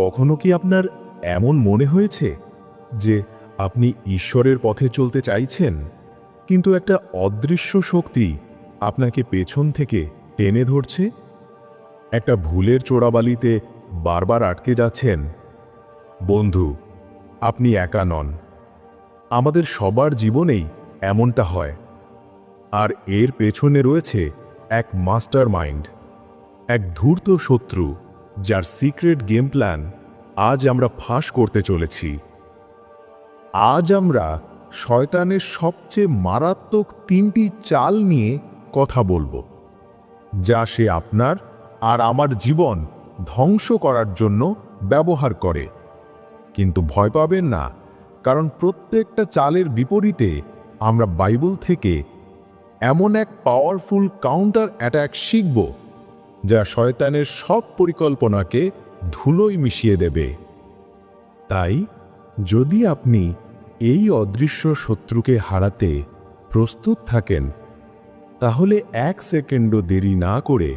কখনো কি আপনার এমন মনে হয়েছে যে আপনি ঈশ্বরের পথে চলতে চাইছেন? কিন্তু একটা অদৃশ্য শক্তি আপনাকে পেছন থেকে টেনে ধরছে। একটা ভুলের চোরাবালিতে বারবার আটকে যাচ্ছেন। বন্ধু, আপনি একা নন। আমাদের সবার জীবনেই এমনটা হয়। আর এর পেছনে রয়েছে এক মাস্টার মাইন্ড এক ধূর্ত শত্রু। যার সিক্রেট গেম প্ল্যান আজ আমরা ফাঁস করতে চলেছি। আজ আমরা শয়তানের সবচেয়ে মারাত্মক তিনটি চাল নিয়ে কথা বলব, যা সে আপনার আর আমার জীবন ধ্বংস করার জন্য ব্যবহার করে। কিন্তু ভয় পাবেন না, কারণ প্রত্যেকটা চালের বিপরীতে আমরা বাইবেল থেকে এমন এক পাওয়ারফুল কাউন্টার অ্যাট্যাক শিখব যা শয়তানের সব পরিকল্পনাকে ধুলোয় মিশিয়ে দেবে। তাই যদি আপনি এই অদৃশ্য শত্রুকে হারাতে প্রস্তুত থাকেন, তাহলে এক সেকেন্ডও দেরি না করে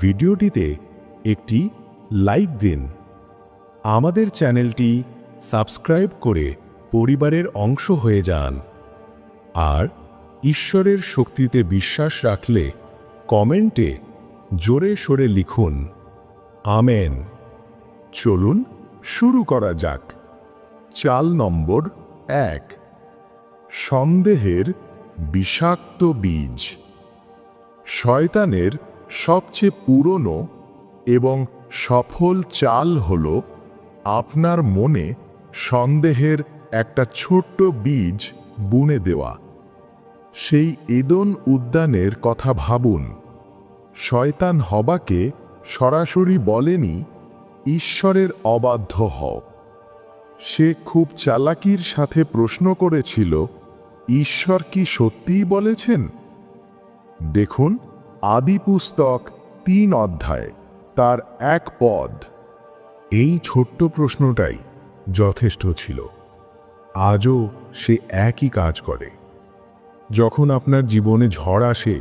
ভিডিওটিতে একটি লাইক দিন। আমাদের চ্যানেলটি সাবস্ক্রাইব করে পরিবারের অংশ হয়ে যান। আর ঈশ্বরের শক্তিতে বিশ্বাস রাখলে কমেন্টে জোরে সোরে লিখুন, আমেন। চলুন, শুরু করা যাক। চাল নম্বর এক। সন্দেহের বিষাক্ত বীজ। শয়তানের সবচেয়ে পুরনো এবং সফল চাল হল আপনার মনে সন্দেহের একটা ছোট্ট বীজ বুনে দেওয়া। সেই এদন উদ্যানের কথা ভাবুন। শয়তান হবাকে সরাসরি বলেনি, ঈশ্বরের অবাধ্য হও। সে খুব চালাকির সাথে প্রশ্ন করেছিল, ঈশ্বর কি সত্যিই বলেছেন? দেখুন, আদি পুস্তক তিন অধ্যায়, তার এক পদ। এই ছোট্ট প্রশ্নটাই যথেষ্ট ছিল। আজও সে একই কাজ করে। যখন আপনার জীবনে ঝড় আসে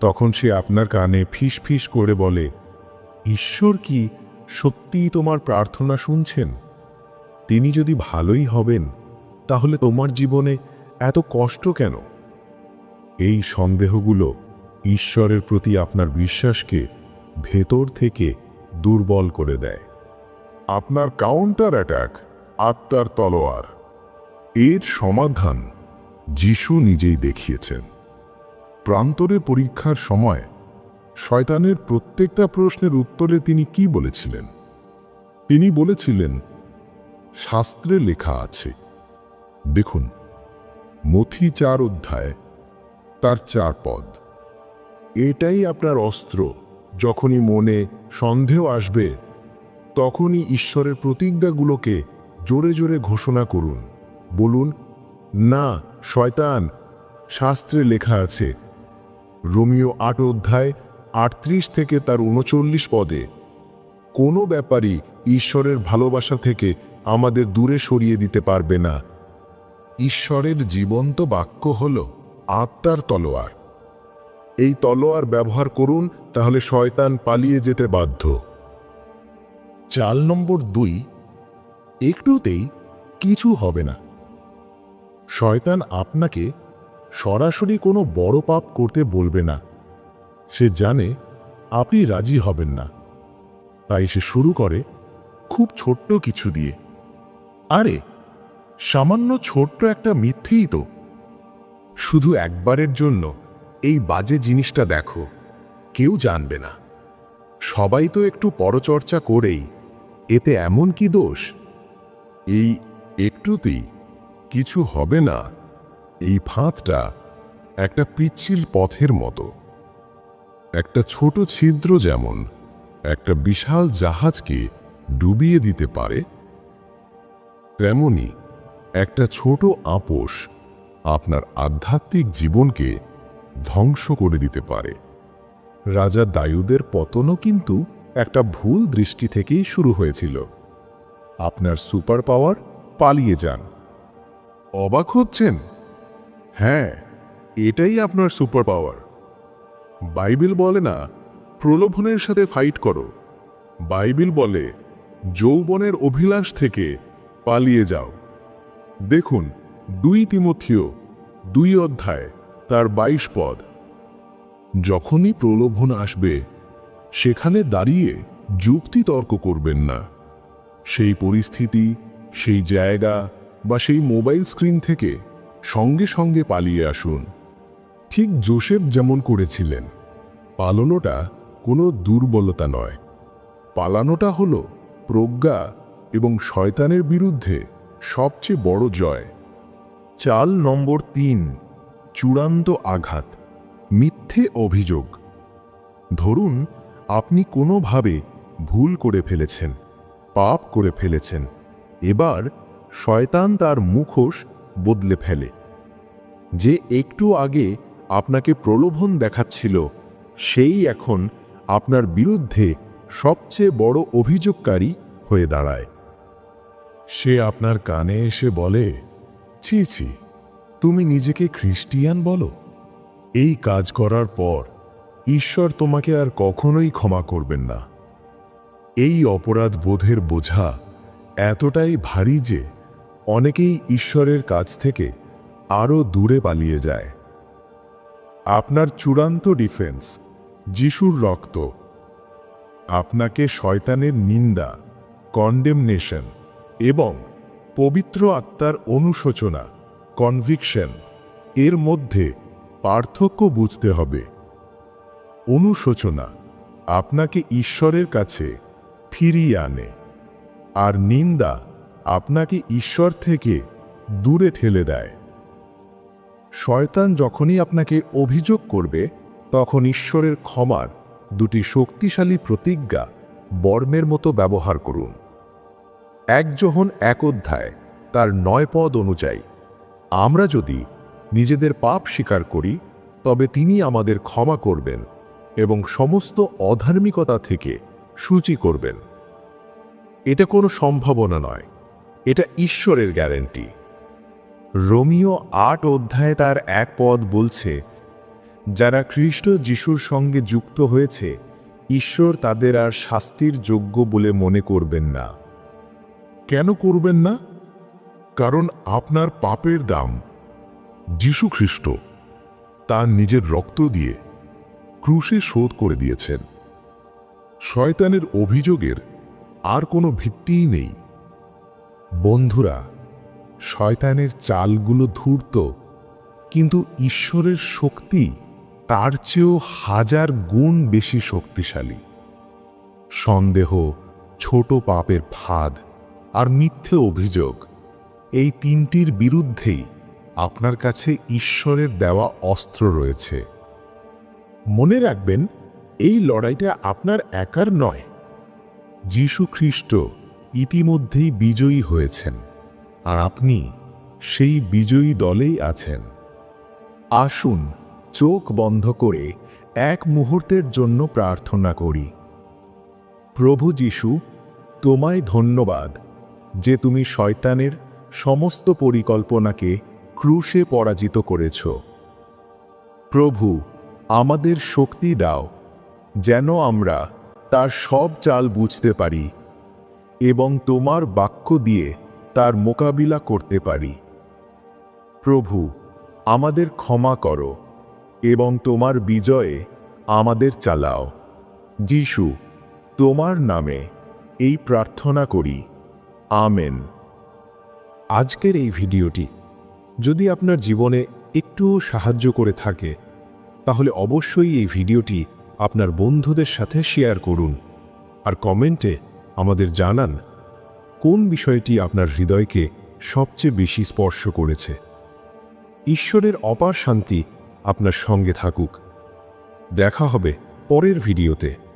তখন সে আপনার কানে ফিস ফিস করে বলে, ঈশ্বর কি সত্যিই তোমার প্রার্থনা শুনছেন? তিনি যদি ভালোই হবেন, তাহলে তোমার জীবনে এত কষ্ট কেন? এই সন্দেহগুলো ঈশ্বরের প্রতি আপনার বিশ্বাসকে ভেতর থেকে দুর্বল করে দেয়। আপনার কাউন্টার অ্যাটাক আত্মার তলোয়ার, এর সমাধান যিশু নিজেই দেখিয়েছেন। প্রান্তরে পরীক্ষার সময় শয়তানের প্রত্যেকটা প্রশ্নের উত্তরে তিনি কি বলেছিলেন? তিনি বলেছিলেন, শাস্ত্রে লেখা আছে। দেখুন, মথি চার অধ্যায়, তার চার পদ। এটাই আপনার অস্ত্র। যখনই মনে সন্দেহ আসবে, তখনই ঈশ্বরের প্রতিজ্ঞাগুলোকে জোরে জোরে ঘোষণা করুন। বলুন, না, শয়তান, শাস্ত্রে লেখা আছে রোমিও আট অধ্যায় আটত্রিশ থেকে তার উনচল্লিশ পদে। কোনো ব্যাপারই ঈশ্বরের ভালোবাসা থেকে আমাদের দূরে সরিয়ে দিতে পারবে না। ঈশ্বরের জীবন্ত বাক্য হল আত্মার তলোয়ার। এই তলোয়ার ব্যবহার করুন, তাহলে শয়তান পালিয়ে যেতে বাধ্য। চাল নম্বর দুই, একটুতেই কিছু হবে না। শয়তান আপনাকে সরাসরি কোনো বড় পাপ করতে বলবে না। সে জানে আপনি রাজি হবেন না। তাই সে শুরু করে খুব ছোট্ট কিছু দিয়ে। আরে, সামান্য ছোট্ট একটা মিথ্যেই তো। শুধু একবারের জন্য এই বাজে জিনিসটা দেখো, কেউ জানবে না। সবাই তো একটু পরচর্চা করেই, এতে এমন কি দোষ? এই একটুতেই কিছু হবে না। এই ফাঁদটা একটা পিচ্ছিল পথের মতো। একটা ছোট ছিদ্র যেমন একটা বিশাল জাহাজকে ডুবিয়ে দিতে পারে, তেমনি একটা ছোট আপোষ আপনার আধ্যাত্মিক জীবনকে ধ্বংস করে দিতে পারে। রাজা দায়ুদের পতনও কিন্তু একটা ভুল দৃষ্টি থেকেই শুরু হয়েছিল। আপনার সুপার পাওয়ার পালিয়ে যান। অবাক হচ্ছেন? হ্যাঁ এটাই আপনার সুপার পাওয়ার বাইবেল বলে না, প্রলোভনের সাথে ফাইট করো। বাইবেল বলে, যৌবনের অভিলাষ থেকে পালিয়ে যাও। দেখুন, দুই তিমথিও, দুই অধ্যায়, তার বাইশ পদ। যখনই প্রলোভন আসবে, সেখানে দাঁড়িয়ে যুক্তি তর্ক করবেন না। সেই পরিস্থিতি, সেই জায়গা বা সেই মোবাইল স্ক্রিন থেকে সঙ্গে সঙ্গে পালিয়ে আসুন। ঠিক জোসেফ যেমন করেছিলেন, পালানোটা কোনো দুর্বলতা নয়। পালানোটা হল প্রজ্ঞা এবং শয়তানের বিরুদ্ধে সবচেয়ে বড় জয়। চাল নম্বর তিন, চূড়ান্ত আঘাত, মিথ্যে অভিযোগ। ধরুন, আপনি কোনোভাবে ভুল করে ফেলেছেন, পাপ করে ফেলেছেন। এবার শয়তান তার মুখোশ বদলে ফেলে। যে একটু আগে আপনাকে প্রলোভন দেখাচ্ছিল, সেই এখন আপনার বিরুদ্ধে সবচেয়ে বড় অভিযোগকারী হয়ে দাঁড়ায়। সে আপনার কানে এসে বলে, ছি ছি, তুমি নিজেকে খ্রিস্টিয়ান বলো। এই কাজ করার পর ঈশ্বর তোমাকে আর কখনোই ক্ষমা করবেন না। এই অপরাধ বোধের বোঝা এতটাই ভারী যে অনেকেই ঈশ্বরের কাছ থেকে আরও দূরে পালিয়ে যায়। আপনার চূড়ান্ত ডিফেন্স, যিশুর রক্ত। আপনাকে শয়তানের নিন্দা কন্ডেমনেশন এবং পবিত্র আত্মার অনুশোচনা কনভিকশন এর মধ্যে পার্থক্য বুঝতে হবে। অনুশোচনা আপনাকে ঈশ্বরের কাছে ফিরিয়ে আনে, আর নিন্দা আপনাকে ঈশ্বর থেকে দূরে ঠেলে দেয়। শয়তান যখনই আপনাকে অভিযোগ করবে, তখন ঈশ্বরের ক্ষমার দুটি শক্তিশালী প্রতিজ্ঞা বর্মের মতো ব্যবহার করুন। এক যখন এক অধ্যায়, তার নয় পদ অনুযায়ী, আমরা যদি নিজেদের পাপ স্বীকার করি, তবে তিনি আমাদের ক্ষমা করবেন এবং সমস্ত অধার্মিকতা থেকে সূচি করবেন। এটা কোনো সম্ভাবনা নয়। এটা ঈশ্বরের গ্যারেন্টি। রোমিও আট অধ্যায়ে তার এক পদ বলছে, যারা খ্রিস্ট যিশুর সঙ্গে যুক্ত হয়েছে, ঈশ্বর তাদের আর শাস্তির যোগ্য বলে মনে করবেন না। কেন করবেন না? কারণ আপনার পাপের দাম যিশু খ্রিস্ট তার নিজের রক্ত দিয়ে ক্রুশে শোধ করে দিয়েছেন। শয়তানের অভিযোগের আর কোনো ভিত্তিই নেই। বন্ধুরা, শয়তানের চালগুলো ধূর্ত, কিন্তু ঈশ্বরের শক্তি তার চেয়েও হাজার গুণ বেশি শক্তিশালী। সন্দেহ, ছোট পাপের ফাঁদ আর মিথ্যে অভিযোগ, এই তিনটির বিরুদ্ধেই আপনার কাছে ঈশ্বরের দেওয়া অস্ত্র রয়েছে। মনে রাখবেন, এই লড়াইটা আপনার একার নয়, যীশু খ্রিস্ট ইতিমধ্যেই বিজয়ী হয়েছেন। আর আপনি সেই বিজয়ী দলেই আছেন। আসুন, চোখ বন্ধ করে এক মুহূর্তের জন্য প্রার্থনা করি। প্রভু যিশু, তোমায় ধন্যবাদ যে তুমি শয়তানের সমস্ত পরিকল্পনাকে ক্রুশে পরাজিত করেছ। প্রভু, আমাদের শক্তি দাও, যেন আমরা তার সব চাল বুঝতে পারি। এবং তোমার বাক্য দিয়ে তার মোকাবিলা করতে পারি। প্রভু, আমাদের ক্ষমা করো এবং তোমার বিজয়ে আমাদের চালাও। যিশু, তোমার নামে এই প্রার্থনা করি। আমেন। আজকের এই ভিডিওটি যদি আপনার জীবনে একটু সাহায্য করে থাকে, তাহলে অবশ্যই এই ভিডিওটি আপনার বন্ধুদের সাথে শেয়ার করুন আর কমেন্টে আমাদের জানান কোন বিষয়টি আপনার হৃদয়কে সবচেয়ে বেশি স্পর্শ করেছে। ঈশ্বরের অপার শান্তি আপনার সঙ্গে থাকুক। দেখা হবে পরের ভিডিওতে।